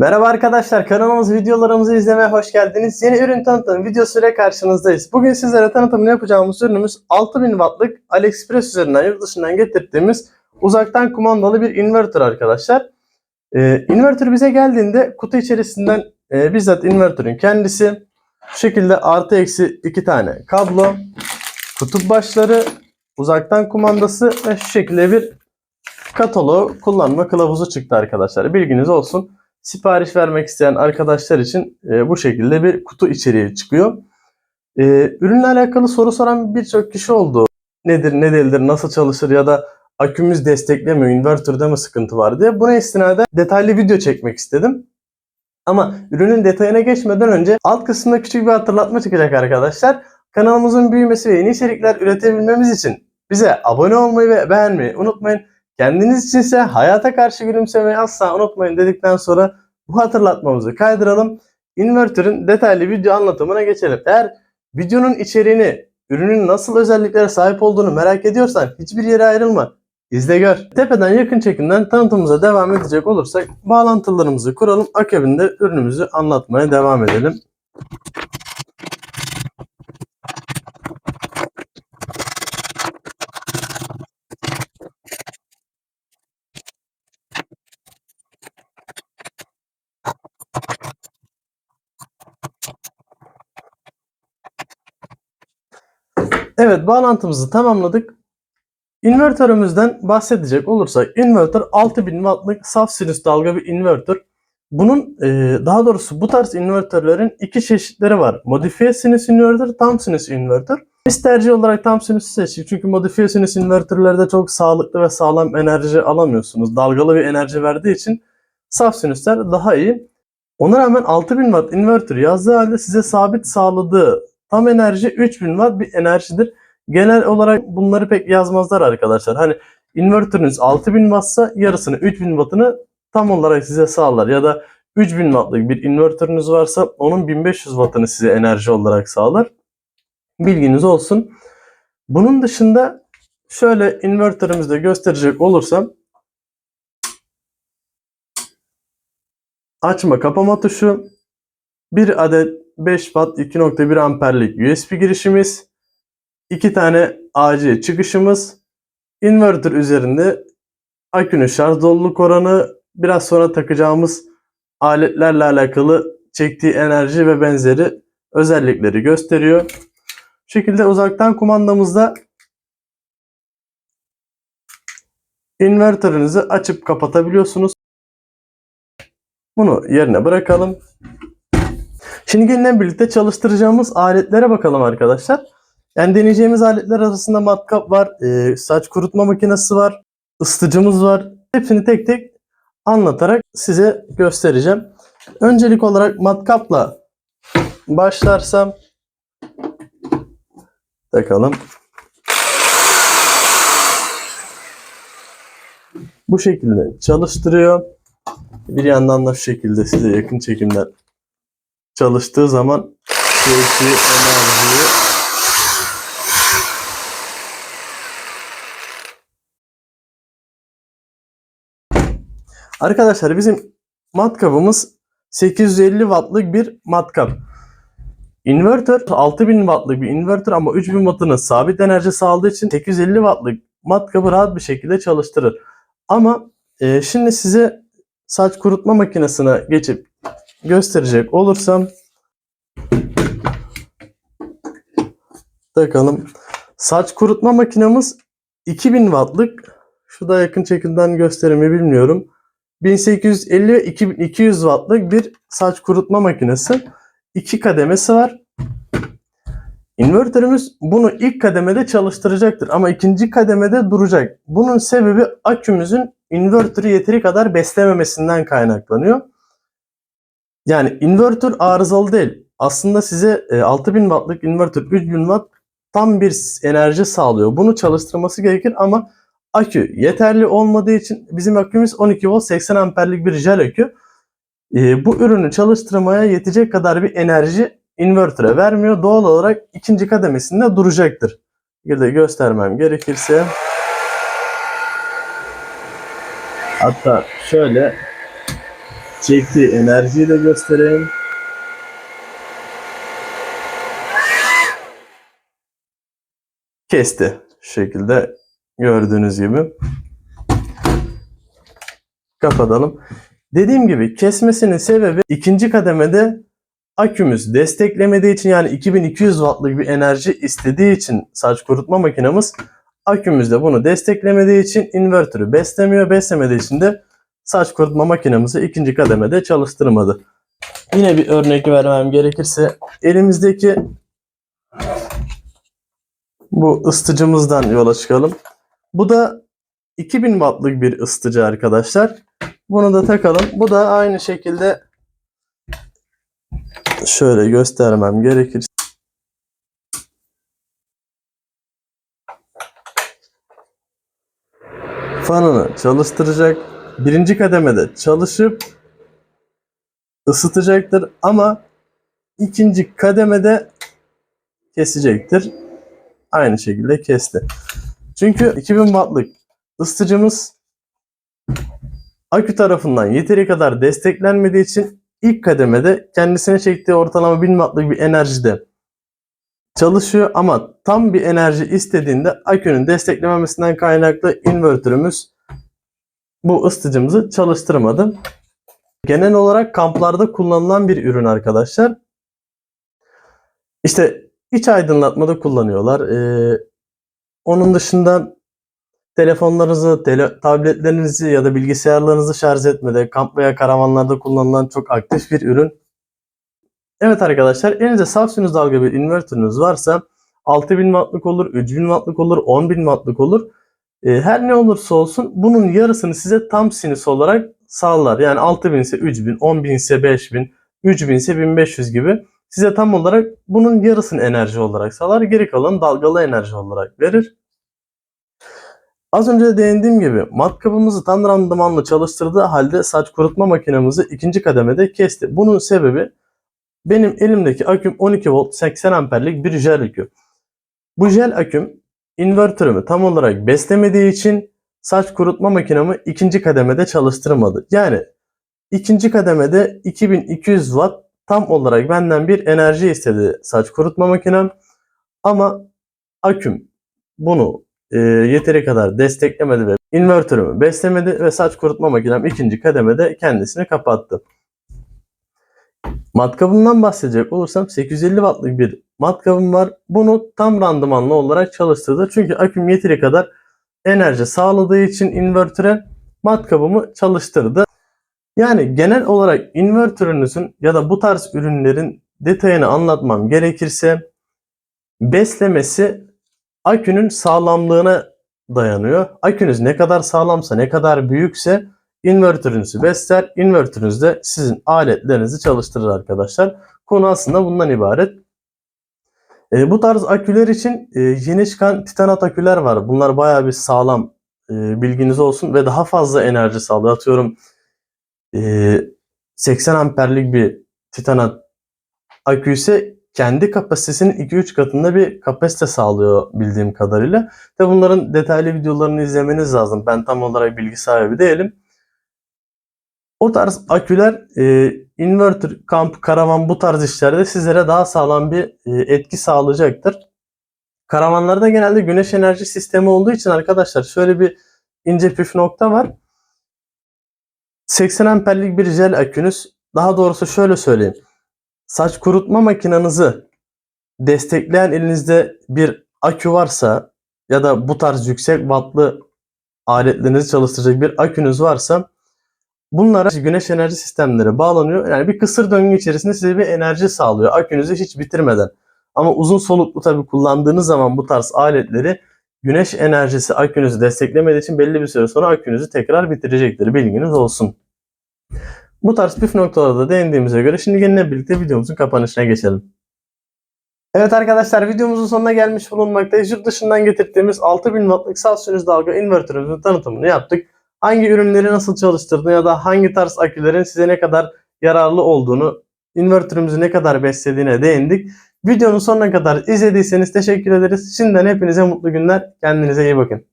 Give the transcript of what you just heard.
Merhaba arkadaşlar, kanalımız videolarımızı izlemeye hoş geldiniz. Yeni ürün tanıtım videosuyla karşınızdayız. Bugün sizlere tanıtımını yapacağımız ürünümüz 6000 wattlık AliExpress üzerinden yurt dışından getirdiğimiz uzaktan kumandalı bir inverter arkadaşlar. Ee, inverter bize geldiğinde kutu içerisinden e, bizzat inverterın kendisi şu şekilde artı eksi iki tane kablo, kutup başları, uzaktan kumandası ve şu şekilde bir katalog kullanma kılavuzu çıktı arkadaşlar. Bilginiz olsun sipariş vermek isteyen arkadaşlar için e, bu şekilde bir kutu içeriği çıkıyor. E, ürünle alakalı soru soran birçok kişi oldu. Nedir, ne değildir, nasıl çalışır ya da akümüz desteklemiyor, invertörde mi sıkıntı var diye. Buna istinaden detaylı video çekmek istedim. Ama ürünün detayına geçmeden önce alt kısımda küçük bir hatırlatma çıkacak arkadaşlar. Kanalımızın büyümesi ve yeni içerikler üretebilmemiz için bize abone olmayı ve beğenmeyi unutmayın. Kendiniz içinse hayata karşı gülümsemeyi asla unutmayın dedikten sonra bu hatırlatmamızı kaydıralım. Inverter'ın detaylı video anlatımına geçelim. Eğer videonun içeriğini, ürünün nasıl özelliklere sahip olduğunu merak ediyorsan hiçbir yere ayrılma. İzle gör. Tepeden yakın çekimden tanıtımımıza devam edecek olursak bağlantılarımızı kuralım. Akabinde ürünümüzü anlatmaya devam edelim. Evet bağlantımızı tamamladık. İnvertörümüzden bahsedecek olursak inverter 6000 wattlık saf sinüs dalga bir inverter. Bunun e, daha doğrusu bu tarz invertörlerin iki çeşitleri var. Modifiye sinüs inverter, tam sinüs inverter. Biz tercih olarak tam sinüsü seçtik. Çünkü modifiye sinüs inverterlerde çok sağlıklı ve sağlam enerji alamıyorsunuz. Dalgalı bir enerji verdiği için saf sinüsler daha iyi. Ona rağmen 6000 watt inverter yazdığı halde size sabit sağladığı tam enerji 3000 watt bir enerjidir. Genel olarak bunları pek yazmazlar arkadaşlar. Hani inverteriniz 6000 wattsa yarısını 3000 wattını tam olarak size sağlar. Ya da 3000 wattlık bir inverteriniz varsa onun 1500 wattını size enerji olarak sağlar. Bilginiz olsun. Bunun dışında şöyle inverterimizde gösterecek olursam açma kapama tuşu bir adet 5 watt 2.1 amperlik USB girişimiz 2 tane AC çıkışımız inverter üzerinde akünün şarj doluluk oranı biraz sonra takacağımız aletlerle alakalı çektiği enerji ve benzeri özellikleri gösteriyor. Bu şekilde uzaktan kumandamızda inverterinizi açıp kapatabiliyorsunuz. Bunu yerine bırakalım. Şimdi gelin birlikte çalıştıracağımız aletlere bakalım arkadaşlar. Yani deneyeceğimiz aletler arasında matkap var, e, saç kurutma makinesi var, ısıtıcımız var. Hepsini tek tek anlatarak size göstereceğim. Öncelik olarak matkapla başlarsam bakalım. Bu şekilde çalıştırıyor. Bir yandan da şu şekilde size yakın çekimler çalıştığı zaman sürekli enerjiyi Arkadaşlar bizim matkabımız 850 wattlık bir matkap. Inverter 6000 wattlık bir inverter ama 3000 wattının sabit enerji sağladığı için 850 wattlık matkabı rahat bir şekilde çalıştırır. Ama e, şimdi size saç kurutma makinesine geçip gösterecek olursam bakalım. Saç kurutma makinemiz 2000 wattlık. Şurada yakın çekimden gösterimi bilmiyorum. 1850 ve 2200 wattlık bir saç kurutma makinesi. İki kademesi var. İnvertörümüz bunu ilk kademede çalıştıracaktır ama ikinci kademede duracak. Bunun sebebi akümüzün invertörü yeteri kadar beslememesinden kaynaklanıyor. Yani invertör arızalı değil. Aslında size e, 6000 wattlık invertör 3000 watt tam bir enerji sağlıyor. Bunu çalıştırması gerekir ama akü yeterli olmadığı için bizim akümüz 12 volt 80 amperlik bir jel akü. E, bu ürünü çalıştırmaya yetecek kadar bir enerji invertöre vermiyor. Doğal olarak ikinci kademesinde duracaktır. Bir de göstermem gerekirse hatta şöyle çektiği enerjiyi de göstereyim. Kesti. Şu şekilde gördüğünüz gibi. Kapatalım. Dediğim gibi kesmesinin sebebi ikinci kademede akümüz desteklemediği için yani 2200 wattlık bir enerji istediği için saç kurutma makinamız akümüz de bunu desteklemediği için invertörü beslemiyor. Beslemediği için de saç kurutma makinamızı ikinci kademede çalıştırmadı. Yine bir örnek vermem gerekirse elimizdeki bu ısıtıcımızdan yola çıkalım. Bu da 2000 wattlık bir ısıtıcı arkadaşlar. Bunu da takalım. Bu da aynı şekilde şöyle göstermem gerekirse fanını çalıştıracak. Birinci kademede çalışıp ısıtacaktır ama ikinci kademede kesecektir. Aynı şekilde kesti. Çünkü 2000 wattlık ısıtıcımız akü tarafından yeteri kadar desteklenmediği için ilk kademede kendisine çektiği ortalama 1000 wattlık bir enerjide çalışıyor ama tam bir enerji istediğinde akünün desteklememesinden kaynaklı invertörümüz bu ısıtıcımızı çalıştırmadı. Genel olarak kamplarda kullanılan bir ürün arkadaşlar. İşte iç aydınlatmada kullanıyorlar. Ee, onun dışında telefonlarınızı, tele, tabletlerinizi ya da bilgisayarlarınızı şarj etmede, kamp veya karavanlarda kullanılan çok aktif bir ürün. Evet arkadaşlar elinizde saf sinüs dalga bir invertörünüz varsa 6000 wattlık olur, 3000 wattlık olur, 10000 wattlık olur. E, her ne olursa olsun bunun yarısını size tam sinüs olarak sağlar. Yani 6000 ise 3000, 10000 ise 5000, 3000 ise 1500 gibi size tam olarak bunun yarısını enerji olarak sağlar. Geri kalan dalgalı enerji olarak verir. Az önce de değindiğim gibi matkabımızı tam randımanlı çalıştırdığı halde saç kurutma makinemizi ikinci kademede kesti. Bunun sebebi benim elimdeki aküm 12 volt 80 amperlik bir jel akü. Bu jel aküm invertörümü tam olarak beslemediği için saç kurutma makinamı ikinci kademede çalıştırmadı. Yani ikinci kademede 2200 watt tam olarak benden bir enerji istedi saç kurutma makinem. Ama aküm bunu e, yeteri kadar desteklemedi ve invertörümü beslemedi ve saç kurutma makinem ikinci kademede kendisini kapattı. Matkabından bahsedecek olursam 850 wattlık bir matkabım var. Bunu tam randımanlı olarak çalıştırdı. Çünkü aküm yeteri kadar enerji sağladığı için invertöre matkabımı çalıştırdı. Yani genel olarak invertörünüzün ya da bu tarz ürünlerin detayını anlatmam gerekirse beslemesi akünün sağlamlığına dayanıyor. Akünüz ne kadar sağlamsa, ne kadar büyükse invertörünüzü besler. Invertörünüz de sizin aletlerinizi çalıştırır arkadaşlar. Konu aslında bundan ibaret. E, bu tarz aküler için e, yeni çıkan titanat aküler var. Bunlar bayağı bir sağlam. E, bilginiz olsun ve daha fazla enerji sağlıyor. Atıyorum e, 80 amperlik bir titanat akü ise kendi kapasitesinin 2-3 katında bir kapasite sağlıyor bildiğim kadarıyla. Ve bunların detaylı videolarını izlemeniz lazım. Ben tam olarak bilgi sahibi değilim. O tarz aküler e, inverter, kamp, karavan bu tarz işlerde sizlere daha sağlam bir e, etki sağlayacaktır. Karavanlarda genelde güneş enerji sistemi olduğu için arkadaşlar şöyle bir ince püf nokta var. 80 amperlik bir jel akünüz daha doğrusu şöyle söyleyeyim. Saç kurutma makinenizi destekleyen elinizde bir akü varsa ya da bu tarz yüksek wattlı aletlerinizi çalıştıracak bir akünüz varsa Bunlara güneş enerji sistemleri bağlanıyor. Yani bir kısır döngü içerisinde size bir enerji sağlıyor. Akünüzü hiç bitirmeden. Ama uzun soluklu tabii kullandığınız zaman bu tarz aletleri güneş enerjisi akünüzü desteklemediği için belli bir süre sonra akünüzü tekrar bitirecektir. Bilginiz olsun. Bu tarz püf noktalarda da değindiğimize göre şimdi yine birlikte videomuzun kapanışına geçelim. Evet arkadaşlar videomuzun sonuna gelmiş bulunmaktayız. Yurt dışından getirdiğimiz 6000 wattlık sinüs dalga invertörümüzün tanıtımını yaptık hangi ürünleri nasıl çalıştırdığını ya da hangi tarz akülerin size ne kadar yararlı olduğunu, invertörümüzü ne kadar beslediğine değindik. Videonun sonuna kadar izlediyseniz teşekkür ederiz. Şimdiden hepinize mutlu günler. Kendinize iyi bakın.